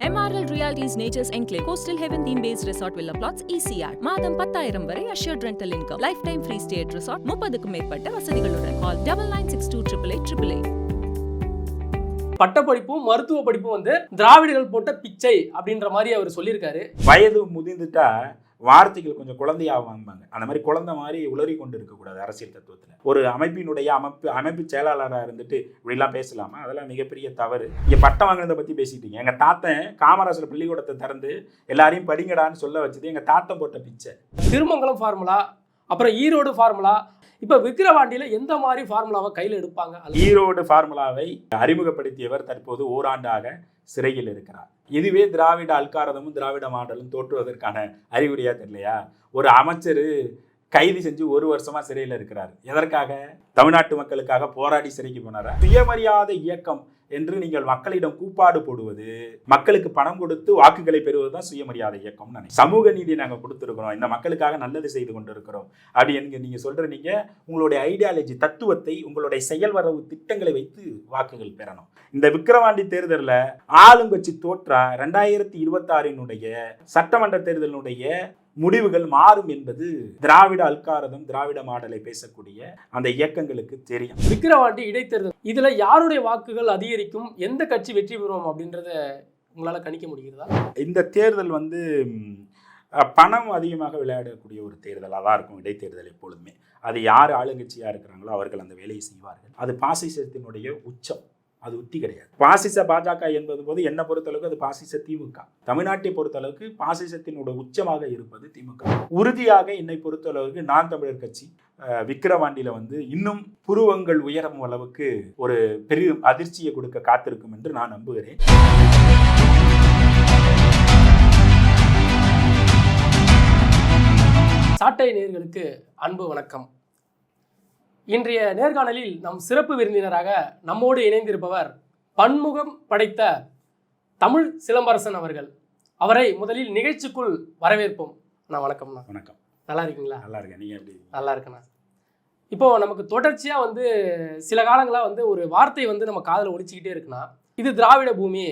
MRL Realty's Nature's Enclave Coastal Heaven theme based resort villa plots ECR மாதம் பத்தாயிரம் வரை assured rental income. Life time free stay at resort முப்பதுக்கும் மேற்பட்ட வசதிகளுடன் call double nine six two triple eight triple eight பட்டப்படிப்பும் மருத்துவ படிப்பும் வந்து திராவிடர்கள் போட்ட பிச்சை அப்படின்ற மாதிரி அவர் சொல்லியிருக்காரு. வயது முதிர்ந்துட்டா வார்த்தைகள் கொஞ்சம் குழந்தையாக வாங்குவாங்க அந்த மாதிரி குழந்தை மாதிரி உளறி கொண்டு இருக்கக்கூடாது அரசியல் தத்துவத்தில். ஒரு அமைப்பினுடைய அமைப்பு அமைப்பு செயலாளராக இருந்துட்டு இப்படிலாம் பேசலாமா? அதெல்லாம் மிகப்பெரிய தவறு. இங்கே பட்டம் வாங்கினதை பற்றி பேசிட்டீங்க எங்கள் தாத்தன் காமராசர் பள்ளிக்கூடத்தை திறந்து எல்லாரையும் படிங்கடான்னு சொல்ல வச்சது எங்கள் தாத்தன் போட்ட பிச்சை. திருமங்கலம் ஃபார்முலா அப்புறம் ஈரோடு ஃபார்முலா இப்போ விக்கிரவாண்டியில் எந்த மாதிரி ஃபார்முலாவை கையில் எடுப்பாங்க? ஈரோடு ஃபார்முலாவை அறிமுகப்படுத்தியவர் தற்போது ஓராண்டாக சிறையில் இருக்கிறார். இதுவே திராவிட அல்காரதமும் திராவிட மாடலும் தோற்றுவதற்கான அறிகுறியா தெரியலையா? ஒரு அமைச்சர் கைது செஞ்சு ஒரு வருஷமா சிறையில் இருக்கிறார். எதற்காக? தமிழ்நாட்டு மக்களுக்காக போராடி சிறைக்கு போனாரா? சுயமரியாதை இயக்கம் என்று நீங்கள் மக்களிடம் கூப்பாடு போடுவது மக்களுக்கு பணம் கொடுத்து வாக்குகளை பெறுவது தான் சுயமரியாதை இயக்கம் நினைக்கிறேன். சமூக நீதி நாங்கள் கொடுத்துருக்கிறோம். இந்த மக்களுக்காக நல்லது செய்து கொண்டிருக்கிறோம். அப்படி எனக்கு நீங்க சொல்ற நீங்க உங்களுடைய ஐடியாலஜி தத்துவத்தை உங்களுடைய செயல்வரவு திட்டங்களை வைத்து வாக்குகள் பெறணும். இந்த விக்கிரவாண்டி தேர்தலில் ஆளுங்கட்சி தோற்றா ரெண்டாயிரத்தி இருபத்தாறினுடைய சட்டமன்ற தேர்தலினுடைய முடிவுகள் மாறும் என்பது திராவிட அல்காரதம் திராவிட மாடலை பேசக்கூடிய அந்த இயக்கங்களுக்கு தெரியும். விக்கிரவாண்டி இடைத்தேர்தல் இதில் யாருடைய வாக்குகள் அதிகரிக்கும் எந்த கட்சி வெற்றி பெறும் அப்படின்றத உங்களால் கணிக்க முடிகிறதா? இந்த தேர்தல் வந்து பணம் அதிகமாக விளையாடக்கூடிய ஒரு தேர்தலாக தான் இருக்கும் இடைத்தேர்தல் எப்பொழுதுமே. அது யார் ஆளுங்கட்சியாக இருக்கிறாங்களோ அவர்கள் அந்த வேலையை செய்வார்கள். அது பாசிசத்தினுடைய உச்சம். அது உத்தி கிடையாது. பாசிச பாஜக என்பது போது என்னை பொறுத்தளவுக்கு அது பாசிச திமுக. தமிழ்நாட்டை பொறுத்தளவுக்கு பாசிசத்தினோட உச்சமாக இருப்பது திமுக. உறுதியாக என்னை பொறுத்தளவுக்கு நான் தமிழர் கட்சி விக்கிரவாண்டியில் விக்கிரவாண்டியில வந்து இன்னும் புருவங்கள் உயரும் அளவுக்கு ஒரு பெரிய அதிர்ச்சியை கொடுக்க காத்திருக்கும் என்று நான் நம்புகிறேன். சாட்டை நேர்களுக்கு அன்பு வணக்கம். இன்றைய நேர்காணலில் நம் சிறப்பு விருந்தினராக நம்மோடு இணைந்திருப்பவர் பன்முகம் படைத்த தமிழ் சிலம்பரசன் அவர்கள். அவரை முதலில் நிகழ்ச்சிக்குள் வரவேற்போம். அண்ணா வணக்கம்ண்ணா வணக்கம். நல்லா இருக்கீங்களா? நல்லா இருக்கேன். நீங்க எப்படி நல்லா இருக்கண்ணா இப்போ நமக்கு தொடர்ச்சியாக வந்து சில காலங்களாக வந்து ஒரு வார்த்தை வந்து நம்ம காதில் ஒழிச்சிக்கிட்டே இருக்குன்னா இது திராவிட பூமி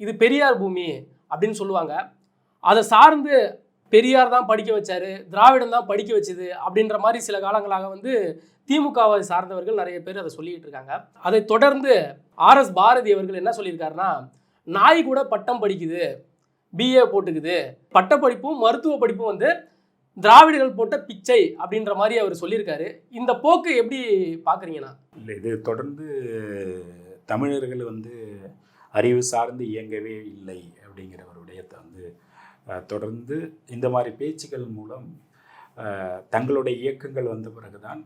இது பெரியார் பூமி அப்படின்னு சொல்லுவாங்க. அதை சார்ந்து பெரியார் தான் படிக்க வச்சாரு திராவிடம் தான் படிக்க வச்சது அப்படின்ற மாதிரி சில காலங்களாக வந்து திமுகவை சார்ந்தவர்கள் நிறைய பேர் அதை சொல்லிக்கிட்டு இருக்காங்க. அதை தொடர்ந்து ஆர்எஸ் பாரதி அவர்கள் என்ன சொல்லியிருக்காருன்னா நாய் கூட பட்டம் படிக்குது பிஏ போட்டுக்குது. பட்டப்படிப்பும் மருத்துவ படிப்பும் வந்து திராவிடர்கள் போட்ட பிச்சை அப்படின்ற மாதிரி அவர் சொல்லியிருக்காரு. இந்த போக்கு எப்படி பார்க்குறீங்கண்ணா இல்லை இது தொடர்ந்து தமிழர்கள் வந்து அறிவு சார்ந்து இயங்கவே இல்லை அப்படிங்கிற ஒரு விடயத்தை வந்து தொடர்ந்து இந்த மாதிரி பேச்சுக்கள் மூலம் தங்களுடைய இயக்கங்கள் வந்த பிறகுதான்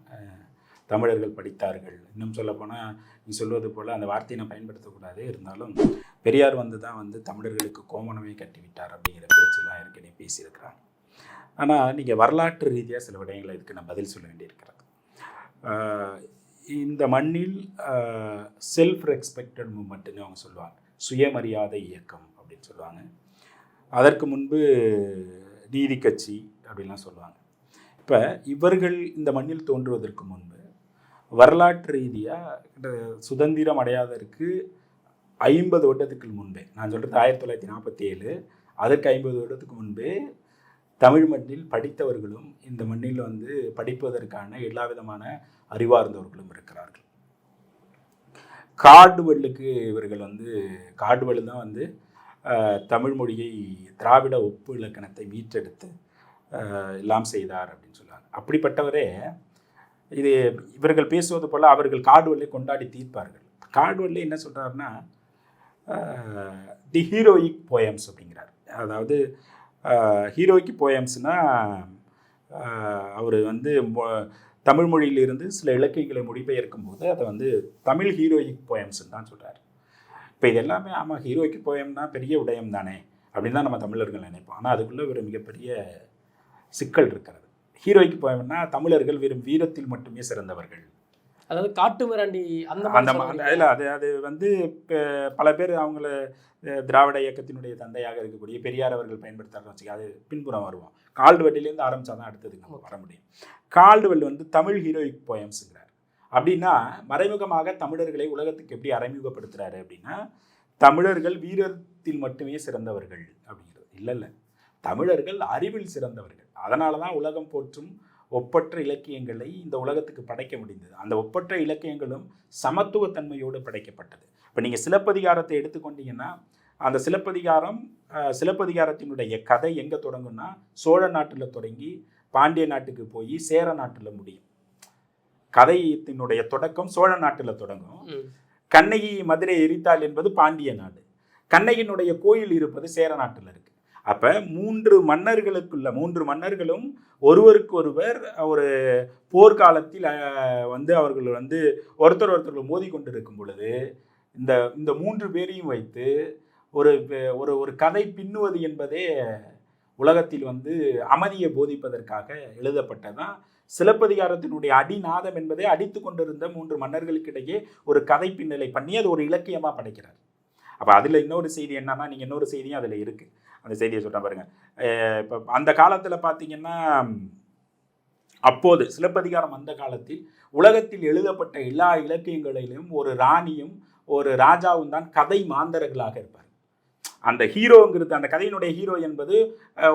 தமிழர்கள் படித்தார்கள். இன்னும் சொல்லப்போனால் நீ சொல்வது போல் அந்த வார்த்தையை நான் பயன்படுத்தக்கூடாது இருந்தாலும் பெரியார் வந்து தான் வந்து தமிழர்களுக்கு கோமணமே கட்டிவிட்டார் அப்படிங்கிற பேச்செல்லாம் ஏற்கனவே பேசியிருக்கிறாங்க. ஆனால் நீங்கள் வரலாற்று ரீதியாக சில விடயங்களை இதுக்கு நான் பதில் சொல்ல வேண்டியிருக்கிறது. இந்த மண்ணில் செல்ஃப் ரெஸ்பெக்டட் மூமெண்ட்னு அவங்க சொல்லுவாங்க. சுயமரியாதை இயக்கம் அப்படின்னு சொல்லுவாங்க. அதற்கு முன்பு நீதி கட்சி அப்படின்லாம் சொல்லுவாங்க. இப்போ இவர்கள் இந்த மண்ணில் தோன்றுவதற்கு முன்பு வரலாற்று ரீதியாக சுதந்திரம் அடையாததற்கு ஐம்பது வருடத்துக்கு முன்பே நான் சொல்கிறது ஆயிரத்தி தொள்ளாயிரத்தி நாற்பத்தி ஏழு அதற்கு ஐம்பது வருடத்துக்கு முன்பே தமிழ் மண்ணில் படித்தவர்களும் இந்த மண்ணில் வந்து படிப்பதற்கான எல்லா விதமான அறிவார்ந்தவர்களும் இருக்கிறார்கள். காடுவெல்லுக்கு இவர்கள் வந்து காடுவெல்லு தான் வந்து தமிழ் மொழியை திராவிட ஒப்பு இலக்கணத்தை மீட்டெடுத்து எல்லாம் செய்தார் அப்படின்னு சொல்லுவாங்க அப்படிப்பட்டவரே இது இவர்கள் பேசுவது போல் அவர்கள் காடுவெல்லை கொண்டாடி தீர்ப்பார்கள். காடுவெல்லை என்ன சொல்கிறாருன்னா தி ஹீரோயிக் போயம்ஸ் அப்படிங்கிறார். அதாவது ஹீரோயிக் போயம்ஸ்னால் அவர் வந்து மொ- தமிழ் மொழியிலிருந்து சில இலக்கியங்களை மொழிபெயர்க்கும் போது அதை வந்து தமிழ் ஹீரோயிக் போயம்ஸ்ன்னு தான் சொல்கிறார் இப்போ இது எல்லாமே ஆமாம் ஹீரோயிக் போயம்னா பெரிய உடயம் தானே அப்படின்னு தான் நம்ம தமிழர்கள் நினைப்போம். ஆனால் அதுக்குள்ளே ஒரு மிகப்பெரிய சிக்கல் இருக்கிறது. ஹீரோயிக் போயம்னா தமிழர்கள் வெறும் வீரத்தில் மட்டுமே சிறந்தவர்கள். அதாவது காட்டு மிராண்டி அந்த அந்த. இல்ல அது அது வந்து இப்ப பல பேர் அவங்கள திராவிட இயக்கத்தினுடைய தந்தையாக இருக்கக்கூடிய பெரியார் அவர்கள் பயன்படுத்தாருன்னு வச்சுக்க அது பின்புறம் வருவோம். கால்டுவெட்டிலேருந்து ஆரம்பிச்சா தான் அடுத்ததுக்கு நம்ம வர முடியும். கால்டுவெல் வந்து தமிழ் ஹீரோயிக் போயம்ஸுங்கிறார் அப்படின்னா மறைமுகமாக தமிழர்களை உலகத்துக்கு எப்படி அறிமுகப்படுத்துறாரு அப்படின்னா தமிழர்கள் வீரர் எழுத்தில் மட்டுமே சிறந்தவர்கள் அப்படிங்கிறது. இல்லை இல்லை. தமிழர்கள் அறிவில் சிறந்தவர்கள். அதனால தான் உலகம் போற்றும் ஒப்பற்ற இலக்கியங்களை இந்த உலகத்துக்கு படைக்க முடிந்தது. அந்த ஒப்பற்ற இலக்கியங்களும் சமத்துவத்தன்மையோடு படைக்கப்பட்டது. இப்போ நீங்கள் சிலப்பதிகாரத்தை எடுத்துக்கொண்டீங்கன்னா அந்த சிலப்பதிகாரம் சிலப்பதிகாரத்தினுடைய கதை எங்கே தொடங்கும்னா சோழ நாட்டில் தொடங்கி பாண்டிய நாட்டுக்கு போய் சேர நாட்டில் முடியும். கதையினுடைய தொடக்கம் சோழ நாட்டில் தொடங்கும். கண்ணகி மதுரை எரித்தாள் என்பது பாண்டிய நாடு. கண்ணகியினுடைய கோயில் இருப்பது சேர நாட்டில் இருக்கு. அப்போ மூன்று மன்னர்களுக்குள்ள மூன்று மன்னர்களும் ஒருவருக்கு ஒருவர் ஒரு போர்க்காலத்தில் வந்து அவர்கள் வந்து ஒருத்தர் ஒருத்தர்கள் மோதி கொண்டிருக்கும் பொழுது இந்த இந்த மூன்று பேரையும் வைத்து ஒரு ஒரு ஒரு கதை பின்னுவது என்பதே உலகத்தில் வந்து அமைதியை போதிப்பதற்காக எழுதப்பட்டதான் சிலப்பதிகாரத்தினுடைய அடிநாதம் என்பதை அடித்து கொண்டிருந்த மூன்று மன்னர்களுக்கிடையே ஒரு கதை பின்னலை பண்ணி அது ஒரு இலக்கியமாக படைக்கிறார். அப்போ அதில் இன்னொரு செய்தி என்னன்னா நீங்கள் இன்னொரு செய்தியும் அதில் இருக்குது அந்த செய்தியை சொல்கிறேன் பாருங்க. இப்போ அந்த காலத்தில் பார்த்தீங்கன்னா அப்போது சிலப்பதிகாரம் அந்த காலத்தில் உலகத்தில் எழுதப்பட்ட எல்லா இலக்கியங்களிலும் ஒரு ராணியும் ஒரு ராஜாவும் தான் கதை மாந்தர்களாக இருப்பார் அந்த ஹீரோங்கிறது அந்த கதையினுடைய ஹீரோ என்பது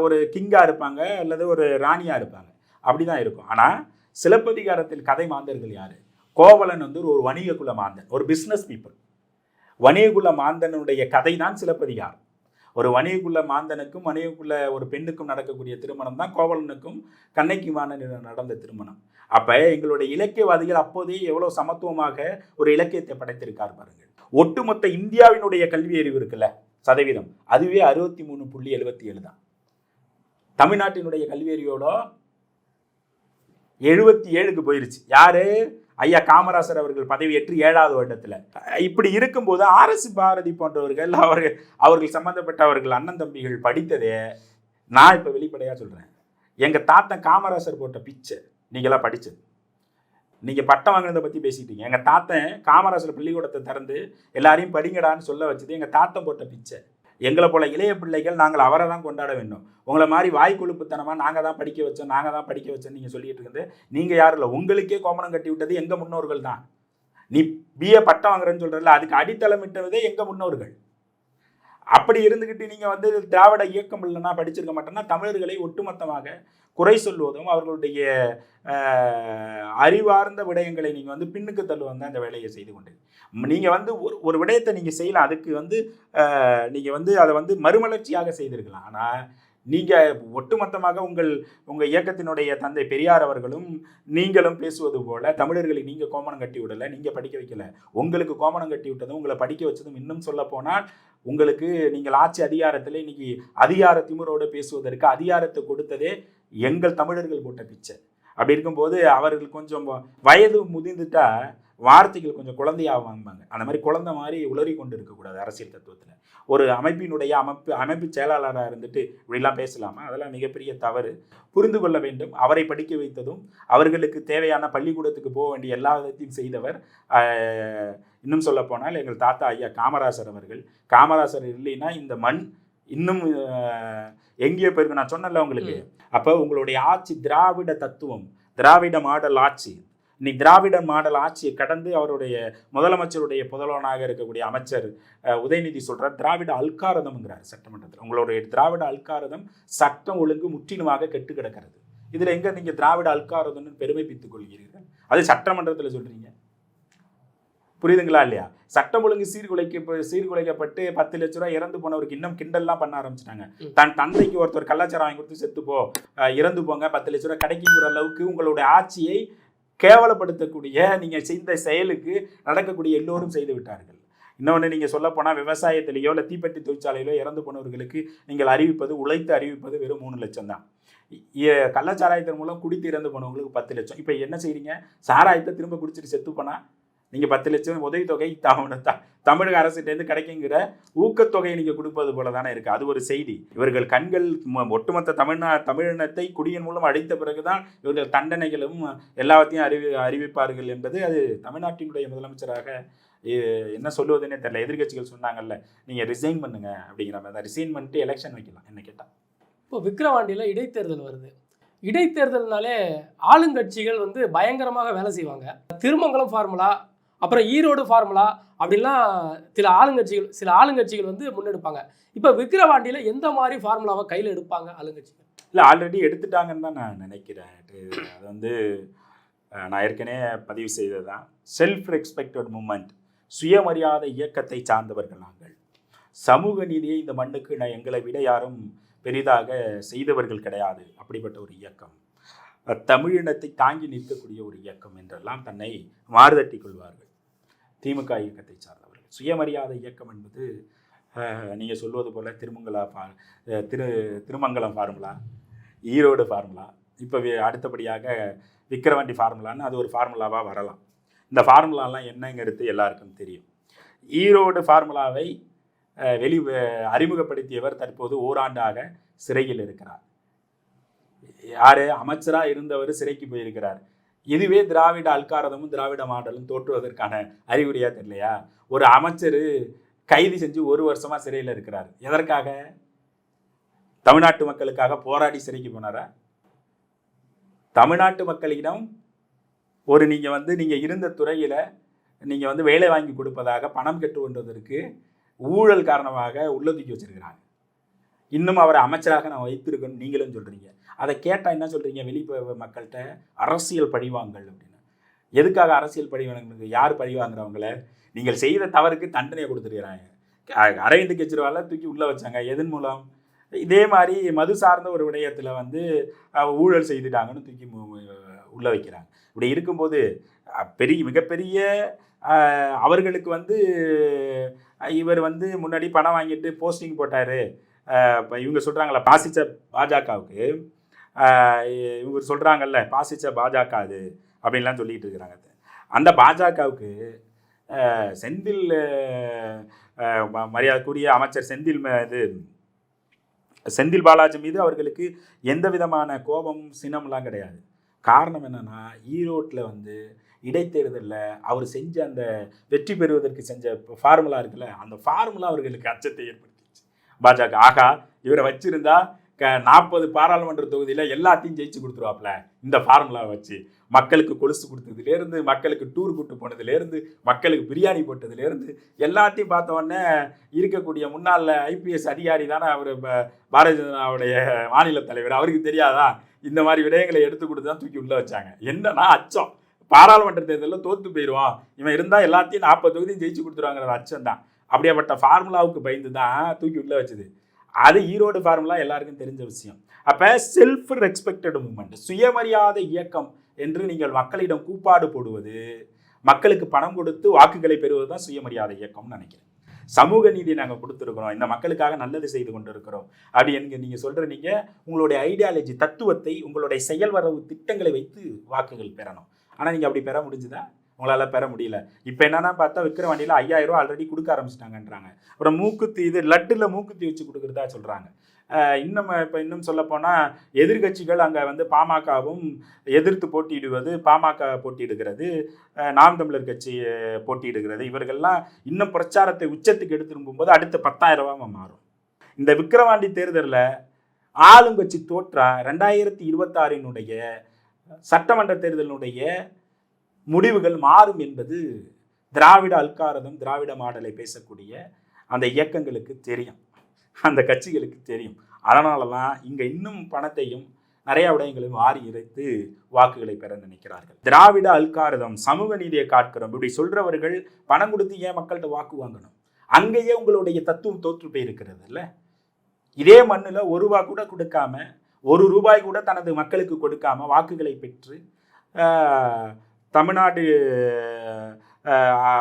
ஒரு கிங்காக இருப்பாங்க அல்லது ஒரு ராணியாக இருப்பாங்க. அப்படி தான் இருக்கும். ஆனால் சிலப்பதிகாரத்தில் கதை மாந்தர்கள் யார்? கோவலன் வந்து ஒரு வணிக குல மாந்தன் ஒரு பிஸ்னஸ் பீப்புள் வணிககுல மாந்தனுடைய கதை தான் சிலப்பதிகாரம். ஒரு வணிகக்குள்ள மாந்தனுக்கும் வணிகக்குள்ள ஒரு பெண்ணுக்கும் நடக்கக்கூடிய திருமணம் தான் கோவலனுக்கும் கண்ணைக்குமான நடந்த திருமணம். அப்போ எங்களுடைய இலக்கியவாதிகள் அப்போதே எவ்வளோ சமத்துவமாக ஒரு இலக்கியத்தை படைத்திருக்கார் பாருங்கள். ஒட்டுமொத்த இந்தியாவினுடைய கல்வி அறிவு இருக்குல்ல சதவீதம். அதுவே அறுபத்தி மூணு புள்ளி எழுபத்தி ஏழு தான். தமிழ்நாட்டினுடைய கல்வி அறிவோட எழுபத்தி ஏழுக்கு போயிருச்சு. யாரு? ஐயா காமராசர் அவர்கள் பதவியேற்று ஏழாவது வருடத்தில். இப்படி இருக்கும்போது ஆர்எஸ் பாரதி போன்றவர்கள் அவர்கள் அவர்கள் சம்பந்தப்பட்டவர்கள் அண்ணன் தம்பிகள் படித்ததே நான் இப்போ வெளிப்படையாக சொல்கிறேன் எங்கள் தாத்தன் காமராசர் போட்ட பிச்சை நீங்களாம் படித்தது நீங்கள் பட்டம் வாங்கினதை பற்றி பேசிட்டீங்க எங்கள் தாத்தன் காமராசர் பள்ளிக்கூடத்தை திறந்து எல்லாரையும் படிங்கடான்னு சொல்ல வச்சது எங்கள் தாத்தன் போட்ட பிச்சை. எங்களை போல இளைய பிள்ளைகள் நாங்கள் அவரை தான் கொண்டாட வேண்டும். உங்களை மாதிரி வாய் கொழுப்புத்தனமாக நாங்கள் தான் படிக்க வச்சோம் நாங்கள் தான் படிக்க வச்சோம் நீங்கள் சொல்லிட்டு இருக்குது. நீங்கள் யாரும் இல்லை உங்களுக்கே கோமணம் கட்டி விட்டது எங்கள் முன்னோர்கள் தான். நீ பிஏ பட்டம் வாங்குறேன்னு சொல்கிறல அதுக்கு அடித்தளமிட்டதே எங்கள் முன்னோர்கள்? அப்படி இருந்துக்கிட்டு நீங்கள் வந்து திராவிட இயக்கம் இல்லைன்னா படிச்சிருக்க மாட்டேன்னா தமிழர்களை ஒட்டுமொத்தமாக குறை சொல்வதும் அவர்களுடைய அறிவார்ந்த விடயங்களை நீங்கள் வந்து பின்னுக்கு தள்ளுவதும் தான் இந்த வேலையை செய்து கொண்டு. நீங்கள் வந்து ஒரு ஒரு விடயத்தை நீங்கள் செய்யலாம். அதுக்கு வந்து நீங்கள் வந்து அதை வந்து மறுமலர்ச்சியாக செய்திருக்கலாம். ஆனால் நீங்கள் ஒட்டுமொத்தமாக உங்கள் உங்கள் இயக்கத்தினுடைய தந்தை பெரியார் அவர்களும் நீங்களும் பேசுவது போல தமிழர்களை நீங்கள் கோமணம் கட்டி விடலை நீங்கள் படிக்க வைக்கல. உங்களுக்கு கோமணம் கட்டி விட்டதும் உங்களை படிக்க வச்சதும் இன்னும் சொல்ல போனால் உங்களுக்கு நீங்கள் ஆட்சி அதிகாரத்தில் இன்னைக்கு அதிகார திமுறோடு பேசுவதற்கு அதிகாரத்தை கொடுத்ததே எங்கள் தமிழர்கள் போட்ட பிச்சை. அப்படி இருக்கும்போது அவர்கள் கொஞ்சம் வயது முதிர்ந்துட்டா வார்த்தைகள் கொஞ்சம் குழந்தையாக வாங்குவாங்க அந்த மாதிரி குழந்தை மாதிரி உளறி கொண்டு இருக்கக்கூடாது அரசியல் தத்துவத்தில். ஒரு அமைப்பினுடைய அமைப்பு அமைப்பு செயலாளராக இருந்துட்டு இப்படிலாம் பேசலாமா? அதெல்லாம் மிகப்பெரிய தவறு. புரிந்து கொள்ள வேண்டும். அவரை படிக்க வைத்ததும் அவர்களுக்கு தேவையான பள்ளிக்கூடத்துக்கு போக வேண்டிய எல்லா விதத்தையும் செய்தவர் இன்னும் சொல்ல போனால் எங்கள் தாத்தா ஐயா காமராசர் அவர்கள். காமராசர் இல்லைன்னா இந்த மண் இன்னும் எங்கேயோ போயிருக்கு. நான் சொன்னேன்ல உங்களுக்கு. அப்போ உங்களுடைய ஆட்சி திராவிட தத்துவம் திராவிட மாடல் ஆட்சி இன்னைக்கு திராவிட மாடல் ஆட்சியை கடந்து அவருடைய முதலமைச்சருடைய புதல்வனாக இருக்கக்கூடிய அமைச்சர் உதயநிதி சொல்றார் திராவிட அல்காரதம்ங்கிறார் சட்டமன்றத்தில். உங்களுடைய திராவிட அல்காரதம் சட்டம் ஒழுங்கு முற்றிலுமாக கெட்டு கிடக்கிறது. இதுல எங்க நீங்க திராவிட அல்காரதம்னு பெருமைப்பித்துக் கொள்கிறீர்கள்? அது சட்டமன்றத்தில் சொல்றீங்க. புரியுதுங்களா இல்லையா? சட்டம் ஒழுங்கு சீர்குலைக்க சீர்குலைக்கப்பட்டு பத்து லட்ச ரூபாய் இறந்து போனவருக்கு இன்னும் கிண்டல்லாம் பண்ண ஆரம்பிச்சிட்டாங்க. தன் தந்தைக்கு ஒருத்தர் கலாச்சாரம் வாங்கி கொடுத்து செத்து போ அஹ், இறந்து போங்க பத்து லட்ச ரூபாய் கிடைக்குங்கிற அளவுக்கு உங்களுடைய ஆட்சியை கேவலப்படுத்தக்கூடிய நீங்கள் செய்த செயலுக்கு நடக்கக்கூடிய எல்லோரும் செய்து விட்டார்கள். இன்னொன்று நீங்கள் சொல்லப்போனால் விவசாயத்திலேயோ இல்லை தீப்பெட்டி தொழிற்சாலையிலோ இறந்து போனவர்களுக்கு நீங்கள் அறிவிப்பது உழைத்து அறிவிப்பது வெறும் மூணு லட்சம் தான். கள்ளச்சாராயத்தின் மூலம் குடித்து இறந்து போனவங்களுக்கு பத்து லட்சம். இப்போ என்ன செய்கிறீங்க சாராயத்தை திரும்ப குடிச்சிட்டு செத்து போனால் நீங்கள் பத்து லட்சம் உதவித்தொகை த தமிழக அரசுகிட்டேருந்து கிடைக்குங்கிற ஊக்கத்தொகையை நீங்கள் கொடுப்பது போல தானே இருக்குது அது ஒரு செய்தி. இவர்கள் கண்கள் ஒட்டுமொத்த தமிழ்நா தமிழினத்தை குடியின் மூலம் அடித்த பிறகுதான் இவர்கள் தண்டனைகளும் எல்லாத்தையும் அறிவி அறிவிப்பார்கள் என்பது அது தமிழ்நாட்டினுடைய முதலமைச்சராக என்ன சொல்லுவதுன்னே தெரியல. எதிர்க்கட்சிகள் சொன்னாங்கல்ல நீங்கள் ரிசைன் பண்ணுங்க அப்படிங்கிற மாதிரி தான். ரிசைன் பண்ணிட்டு எலெக்ஷன் வைக்கலாம் என்ன கேட்டால் இப்போ விக்ரவாண்டியில் இடைத்தேர்தல் வருது. இடைத்தேர்தல்னாலே ஆளுங்கட்சிகள் வந்து பயங்கரமாக வேலை செய்வாங்க. திருமங்கலம் ஃபார்முலா அப்புறம் ஈரோடு ஃபார்முலா அப்படின்லாம் சில ஆளுங்கட்சிகள் சில ஆளுங்கட்சிகள் வந்து முன்னெடுப்பாங்க. இப்போ விக்கிரவாண்டியில் எந்த மாதிரி ஃபார்முலாவை கையில் எடுப்பாங்க ஆளுங்கட்சிகள்? இல்லை ஆல்ரெடி எடுத்துட்டாங்கன்னு தான் நான் நினைக்கிறேன். அது வந்து நான் ஏற்கனவே பதிவு செய்தது தான் செல்ஃப் ரெஸ்பெக்டட் மூமெண்ட் சுயமரியாதை இயக்கத்தை சார்ந்தவர்கள் நாங்கள். சமூக நீதியை இந்த மண்ணுக்கு நான் எங்களை விட யாரும் பெரிதாக செய்தவர்கள் கிடையாது. அப்படிப்பட்ட ஒரு இயக்கம். தமிழினத்தை தாங்கி நிற்கக்கூடிய ஒரு இயக்கம் என்றெல்லாம் தன்னை மாறுதட்டி கொள்வார்கள். திமுக இயக்கத்தை சார்ந்தவர்கள். சுயமரியாதை இயக்கம் என்பது நீங்கள் சொல்வது போல் திருமங்கலா ஃபா திரு திருமங்கலம் ஃபார்முலா ஈரோடு ஃபார்முலா இப்போ அடுத்தபடியாக விக்கிரவாண்டி ஃபார்முலான்னு அது ஒரு ஃபார்முலாவாக வரலாம். இந்த ஃபார்முலாலாம் என்னங்கிறது எல்லாருக்கும் தெரியும். ஈரோடு ஃபார்முலாவை வெளி அறிமுகப்படுத்தியவர் தற்போது ஓராண்டாக சிறையில் இருக்கிறார். யார்? அமைச்சராக இருந்தவர் சிறைக்கு போயிருக்கிறார். இதுவே திராவிட அல்காரதமும் திராவிட மாடலும் தோற்றுவதற்கான அறிகுறியாக தெரியலையா? ஒரு அமைச்சர் கைது செஞ்சு ஒரு வருஷமாக சிறையில் இருக்கிறார். எதற்காக? தமிழ்நாட்டு மக்களுக்காக போராடி சிறைக்கு போனாரா? தமிழ்நாட்டு மக்களிடம் ஒரு நீங்கள் வந்து நீங்கள் இருந்த துறையில் நீங்கள் வந்து வேலை வாங்கி கொடுப்பதாக பணம் கெட்டு கொண்டதற்கு ஊழல் காரணமாக உள்ள தூக்கி வச்சிருக்கிறாங்க. இன்னும் அவரை அமைச்சராக நான் வைத்திருக்கணும் நீங்களும் சொல்கிறீங்க அதை கேட்டால் என்ன சொல்கிறீங்க வெளி மக்கள்கிட்ட அரசியல் பழிவாங்கல் அப்படின்னு. எதுக்காக அரசியல் பழி யார் பழி வாங்குறவங்கள? நீங்கள் செய்த தவறுக்கு தண்டனையை கொடுத்துருக்குறாங்க. அரவிந்த் கெஜ்ரிவாலை தூக்கி உள்ளே வச்சாங்க. எதன் மூலம்? இதே மாதிரி மது சார்ந்த ஒரு விடயத்தில் வந்து ஊழல் செய்துட்டாங்கன்னு தூக்கி உள்ளே வைக்கிறாங்க. இப்படி இருக்கும்போது பெரிய மிகப்பெரிய அவர்களுக்கு வந்து இவர் வந்து முன்னாடி பணம் வாங்கிட்டு போஸ்டிங் போட்டார். இவங்க சொல்கிறாங்களா பாசிச்ச பாஜகவுக்கு இவங்க சொல்கிறாங்கல்ல பாசிச்ச பாஜக அது அப்படின்லாம் சொல்லிகிட்டு இருக்கிறாங்க. அந்த பாஜகவுக்கு செந்தில் ம- மரியாதைக்குரிய அமைச்சர் செந்தில் இது செந்தில் பாலாஜி மீது அவர்களுக்கு எந்த விதமான கோபம் சினம்லாம் கிடையாது. காரணம் என்னென்னா ஈரோட்டில் வந்து இடைத்தேர்தலில் அவர் செஞ்ச அந்த வெற்றி பெறுவதற்கு செஞ்ச ஃபார்முலா இருக்குல்ல அந்த ஃபார்முலா அவர்களுக்கு அச்சத்தை ஏற்படுத்தி பாஜக. ஆகா இவரை வச்சிருந்தா க நாற்பது பாராளுமன்ற தொகுதியில் எல்லாத்தையும் ஜெயிச்சு கொடுத்துருவாப்ல இந்த ஃபார்முலாவை வச்சு. மக்களுக்கு கொலுசு கொடுத்ததுலேருந்து மக்களுக்கு டூர் கூட்டு போனதுலேருந்து மக்களுக்கு பிரியாணி போட்டதுலேருந்து எல்லாத்தையும் பார்த்தோன்னே இருக்கக்கூடிய முன்னாள் ஐபிஎஸ் அதிகாரி தானே அவர் பாரதிய ஜனதாவுடைய மாநில தலைவர். அவருக்கு தெரியாதா? இந்த மாதிரி விடயங்களை எடுத்து கொடுத்து தான் தூக்கி உள்ளே வச்சாங்க. என்னன்னா அச்சம். பாராளுமன்ற தேர்தலில் தோற்று போயிடுவான் இவன் இருந்தால் எல்லாத்தையும் நாற்பது தொகுதியும் ஜெயிச்சு கொடுத்துருவாங்கிற அச்சம் தான் அப்படியாப்பட்ட ஃபார்முலாவுக்கு பயந்து தான் தூக்கி உள்ளே வச்சுது. அது ஈரோடு ஃபார்முலா எல்லாருக்கும் தெரிஞ்ச விஷயம். அப்போ செல்ஃப் ரெஸ்பெக்டட் மூமெண்ட் சுயமரியாதை இயக்கம் என்று நீங்கள் மக்களிடம் கூப்பாடு போடுவது மக்களுக்கு பணம் கொடுத்து வாக்குகளை பெறுவது தான் சுயமரியாதை இயக்கம்னு நினைக்கிறேன். சமூக நீதி நாங்கள் கொடுத்துருக்குறோம். இந்த மக்களுக்காக நல்லது செய்து கொண்டு இருக்கிறோம் அப்படி எனக்கு நீங்கள் சொல்கிற நீங்கள் உங்களுடைய ஐடியாலஜி தத்துவத்தை உங்களுடைய செயல்வரவு திட்டங்களை வைத்து வாக்குகள் பெறணும். ஆனால் நீங்கள் அப்படி பெற முடிஞ்சுதா? உங்களால் பெற முடியல. இப்போ என்னன்னா பார்த்தா விற்கிற வண்டியில் ஐயாயிரம் ரூபா ஆல்ரெடி கொடுக்க ஆரம்பிச்சிட்டாங்கன்றாங்க. அப்புறம் மூக்குத்தி இது லட்டில் மூக்குத்தி வச்சு கொடுக்குறதா சொல்கிறாங்க இன்னும் இப்போ இன்னும் சொல்லப்போனால் எதிர்கட்சிகள் அங்கே வந்து பாமகவும் எதிர்த்து போட்டியிடுவது பாமக போட்டியிடுகிறது நாம் தமிழர் கட்சி போட்டியிடுகிறது. இவர்கள்லாம் இன்னும் பிரச்சாரத்தை உச்சத்துக்கு எடுத்துருக்கும் போது அடுத்த பத்தாயிரம் ரூபாய் மாறும். இந்த விக்கிரவாண்டி தேர்தலில் ஆளுங்கட்சி தோற்றா ரெண்டாயிரத்தி இருபத்தாறினுடைய சட்டமன்ற தேர்தலினுடைய முடிவுகள் மாறும் என்பது திராவிட அல்காரதம் திராவிட மாடலை பேசக்கூடிய அந்த இயக்கங்களுக்கு தெரியும். அந்த கட்சிகளுக்கு தெரியும். அதனால தான் இங்கே இன்னும் பணத்தையும் நிறைய விடயங்களையும் வாரி இறைத்து வாக்குகளை பெற நினைக்கிறார்கள். திராவிட அல்காரதம் சமூக நீதியை காக்கிறோம். இப்படி சொல்றவர்கள் பணம் கொடுத்து ஏன் மக்கள்கிட்ட வாக்கு வாங்கணும்? அங்கேயே உங்களுடைய தத்துவம் தோற்று போயிருக்கிறது இல்லை இதே மண்ணில் ஒரு ரூபா கூட கொடுக்காம ஒரு ரூபாய் கூட தனது மக்களுக்கு கொடுக்காம வாக்குகளை பெற்று தமிழ்நாடு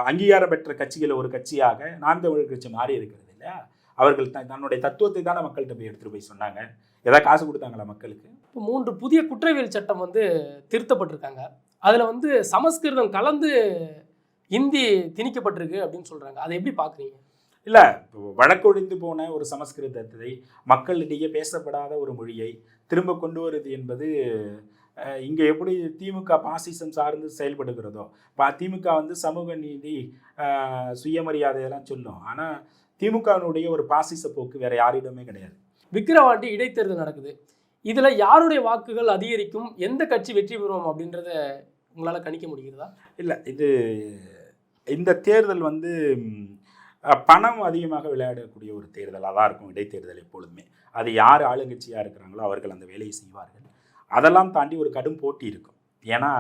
அங்கீகாரம் பெற்ற கட்சிகள் ஒரு கட்சியாக நாம் தமிழர் கட்சி மாறி இருக்கிறது இல்லையா? அவர்கள் த- தன்னுடைய தத்துவத்தை தானே மக்கள்கிட்ட போய் எடுத்துட்டு போய் சொன்னாங்க. ஏதாவது காசு கொடுத்தாங்களா மக்களுக்கு? இப்போ மூன்று புதிய குற்றவியல் சட்டம் வந்து திருத்தப்பட்டிருக்காங்க. அதில் வந்து சமஸ்கிருதம் கலந்து இந்தி திணிக்கப்பட்டிருக்கு அப்படின்னு சொல்கிறாங்க அதை எப்படி பார்க்குறீங்க இல்லை வழக்கொழிந்து போன ஒரு சமஸ்கிருதத்தை மக்களிடையே பேசப்படாத ஒரு மொழியை திரும்ப கொண்டு வருது என்பது இங்கே எப்படி திமுக பாசிசம் சார்ந்து செயல்படுகிறதோ பா திமுக வந்து சமூக நீதி அஹ், சுயமரியாதை இதெல்லாம் சொல்லும். ஆனால் திமுகவினுடைய ஒரு பாசிச போக்கு வேற யாரிடமே கிடையாது. விக்கிரவாண்டி இடைத்தேர்தல் நடக்குது. இதில் யாருடைய வாக்குகள் அதிகரிக்கும்? எந்த கட்சி வெற்றி பெறும் அப்படின்றத உங்களால் கணிக்க முடிகிறதா? இல்லை இது இந்த தேர்தல் வந்து பணம் அதிகமாக விளையாடக்கூடிய ஒரு தேர்தலாக தான் இருக்கும் இடைத்தேர்தல் எப்பொழுதுமே. அது யார் ஆளுங்கட்சியாக இருக்கிறாங்களோ அவர்கள் அந்த வேலையை செய்வார்கள். அதெல்லாம் தாண்டி ஒரு கடும் போட்டி இருக்கும். ஏன்னா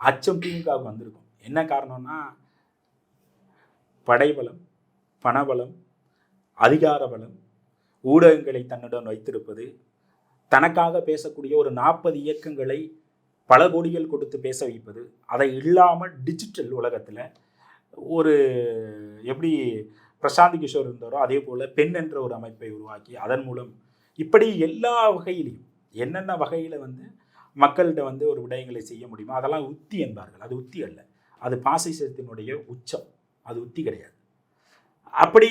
அச்சம் திமுகவுக்கு வந்திருக்கும். என்ன காரணம்னா படைபலம் பணபலம் அதிகார பலம் ஊடகங்களை தன்னுடன் வைத்திருப்பது தனக்காக பேசக்கூடிய ஒரு நாற்பது இயக்கங்களை பல கோடிகள் கொடுத்து பேச வைப்பது அதை இல்லாமல் டிஜிட்டல் உலகத்தில் ஒரு எப்படி பிரசாந்த் கிஷோர் இருந்தாரோ அதே போல் பெண் என்ற ஒரு அமைப்பை உருவாக்கி அதன் மூலம் இப்படி எல்லா வகையிலையும் என்னென்ன வகையில் வந்து மக்கள்கிட்ட வந்து ஒரு விடயங்களை செய்ய முடியுமோ அதெல்லாம் உத்தி என்பார்கள். அது உத்தி அல்ல. அது பாசிசத்தினுடைய உச்சம். அது உத்தி கிடையாது. அப்படி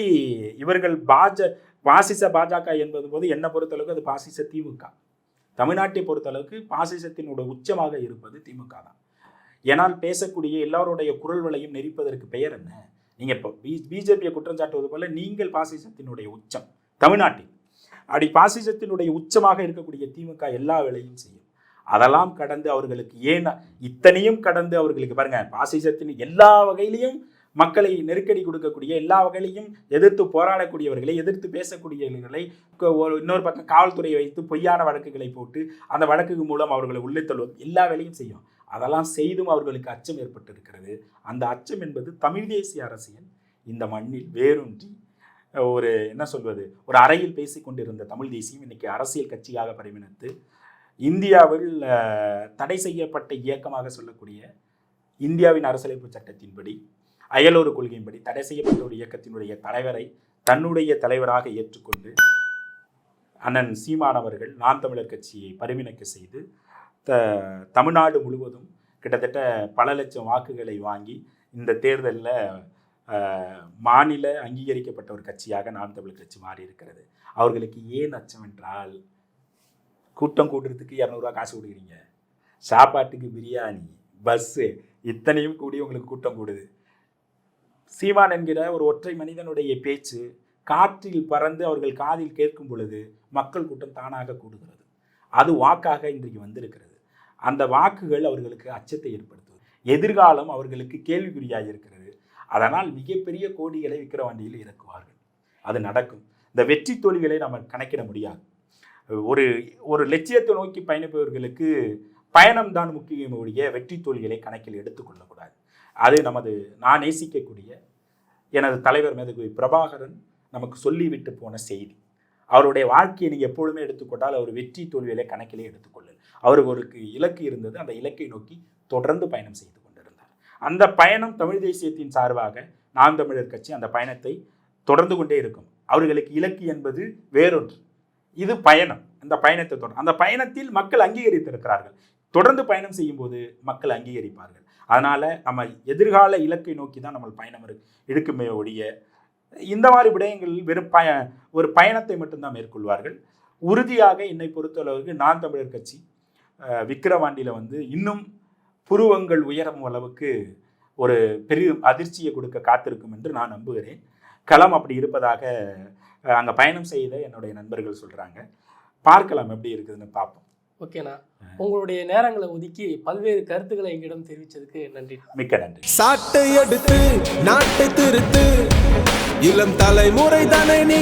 இவர்கள் பாஜ பாசிச பாஜக என்பது போது என்னை பொறுத்தளவுக்கு அது பாசிச திமுக. தமிழ்நாட்டை பொறுத்தளவுக்கு பாசிசத்தினுடைய உச்சமாக இருப்பது திமுக தான். ஏனால் பேசக்கூடிய எல்லாருடைய குரல்களையும் நெரிப்பதற்கு பெயர் என்ன? நீங்கள் இப்போ பி பிஜேபியை குற்றம் சாட்டுவது போல நீங்கள் பாசிசத்தினுடைய உச்சம். தமிழ்நாட்டில். அப்படி பாசிசத்தினுடைய உச்சமாக இருக்கக்கூடிய திமுக எல்லா வேலையும் செய்யும். அதெல்லாம் கடந்து அவர்களுக்கு ஏன் இத்தனையும் கடந்து அவர்களுக்கு பாருங்க பாசிசத்தின் எல்லா வகையிலையும் மக்களை நெருக்கடி கொடுக்கக்கூடிய எல்லா வகையிலையும் எதிர்த்து போராடக்கூடியவர்களை எதிர்த்து பேசக்கூடியவர்களை ஒரு இன்னொரு பக்கம் காவல்துறையை வைத்து பொய்யான வழக்குகளை போட்டு அந்த வழக்கு மூலம் அவர்களை உள்ளே தள்ளுவது எல்லா வேலையும் செய்யும். அதெல்லாம் செய்தும் அவர்களுக்கு அச்சம் ஏற்பட்டிருக்கிறது. அந்த அச்சம் என்பது தமிழ் தேசிய அரசியல் இந்த மண்ணில் வேரூன்றி ஒரு என்ன சொல்வது ஒரு அறையில் பேசிக்கொண்டிருந்த தமிழ் தேசியம் இன்னைக்கு அரசியல் கட்சியாக பரிமணித்து இந்தியாவில் தடை செய்யப்பட்ட இயக்கமாக சொல்லக்கூடிய இந்தியாவின் அரசியலமைப்பு சட்டத்தின்படி அயலோரு கொள்கையின்படி தடை செய்யப்பட்ட ஒரு இயக்கத்தினுடைய தலைவரை தன்னுடைய தலைவராக ஏற்றுக்கொண்டு அண்ணன் சீமான் அவர்கள் நான் தமிழர் கட்சியை பரிவினக்க செய்து த தமிழ்நாடு முழுவதும் கிட்டத்தட்ட பல லட்சம் வாக்குகளை வாங்கி இந்த தேர்தலில் மாநில அங்கீகரிக்கப்பட்ட ஒரு கட்சியாக நாம் தமிழ் கட்சி மாறி இருக்கிறது. அவர்களுக்கு ஏன் அச்சம் என்றால் கூட்டம் கூட்டுறதுக்கு இரநூறுவா காசு கொடுக்குறீங்க. சாப்பாட்டுக்கு பிரியாணி பஸ்ஸு இத்தனையும் கூடி உங்களுக்கு கூட்டம் கூடுது. சீமான் என்கிற ஒரு ஒற்றை மனிதனுடைய பேச்சு காற்றில் பறந்து அவர்கள் காதில் கேட்கும் பொழுது மக்கள் கூட்டம் தானாக கூடுகிறது. அது வாக்காக இன்றைக்கு வந்திருக்கிறது. அந்த வாக்குகள் அவர்களுக்கு அச்சத்தை ஏற்படுத்துவது. எதிர்காலம் அவர்களுக்கு கேள்விக்குறியாக இருக்கிறது. அதனால் மிகப்பெரிய கோடிகளை விக்கிரவாண்டியில் இறக்குவார்கள். அது நடக்கும். இந்த வெற்றி தோல்விகளை நம்ம கணக்கிட முடியாது. ஒரு ஒரு லட்சியத்தை நோக்கி பயணிப்பவர்களுக்கு பயணம்தான் முக்கியம் வெற்றி தோல்விகளை கணக்கில் எடுத்துக்கொள்ளக்கூடாது. அது நமது நான் நேசிக்கக்கூடிய எனது தலைவர் மேதகுவி பிரபாகரன் நமக்கு சொல்லிவிட்டு போன செய்தி. அவருடைய வாழ்க்கையை நீங்கள் எப்பொழுதுமே எடுத்துக்கொண்டால் அவர் வெற்றி தோல்விகளை கணக்கிலே எடுத்துக்கொள்ளல். அவருக்கு ஒரு இலக்கு இருந்தது அந்த இலக்கை நோக்கி தொடர்ந்து பயணம் செய்து அந்த பயணம் தமிழ் தேசியத்தின் சார்பாக நாம் தமிழர் கட்சி அந்த பயணத்தை தொடர்ந்து கொண்டே இருக்கும். அவர்களுக்கு இலக்கு என்பது வேறொன்று. இது பயணம். அந்த பயணத்தை தொடர் அந்த பயணத்தில் மக்கள் அங்கீகரித்திருக்கிறார்கள். தொடர்ந்து பயணம் செய்யும்போது மக்கள் அங்கீகரிப்பார்கள். அதனால் நம்ம எதிர்கால இலக்கை நோக்கி தான் நம்ம பயணம் இருக்குமே ஒழிய இந்த மாதிரி விடயங்கள் வெறும் பய ஒரு பயணத்தை மட்டும்தான் மேற்கொள்வார்கள். உறுதியாக என்னை பொறுத்தளவுக்கு நான் தமிழர் கட்சி விக்கிரவாண்டியில் வந்து இன்னும் புருவங்கள் உயரும் அளவுக்கு ஒரு பெரிய அதிர்ச்சியை கொடுக்க காத்திருக்கும் என்று நான் நம்புகிறேன். களம் அப்படி இருப்பதாக அங்கே பயணம் செய்த என்னுடைய நண்பர்கள் சொல்கிறாங்க பார்க்கலாம் எப்படி இருக்குதுன்னு பார்ப்போம். ஓகேண்ணா உங்களுடைய நேரங்களை ஒதுக்கி பல்வேறு கருத்துக்களை எங்களிடம் தெரிவித்ததுக்கு நன்றி. மிக்க நன்றி. சாட்டை எடுத்து நாட்டை திருத்து. இளம் தலைமுறை தானே நீ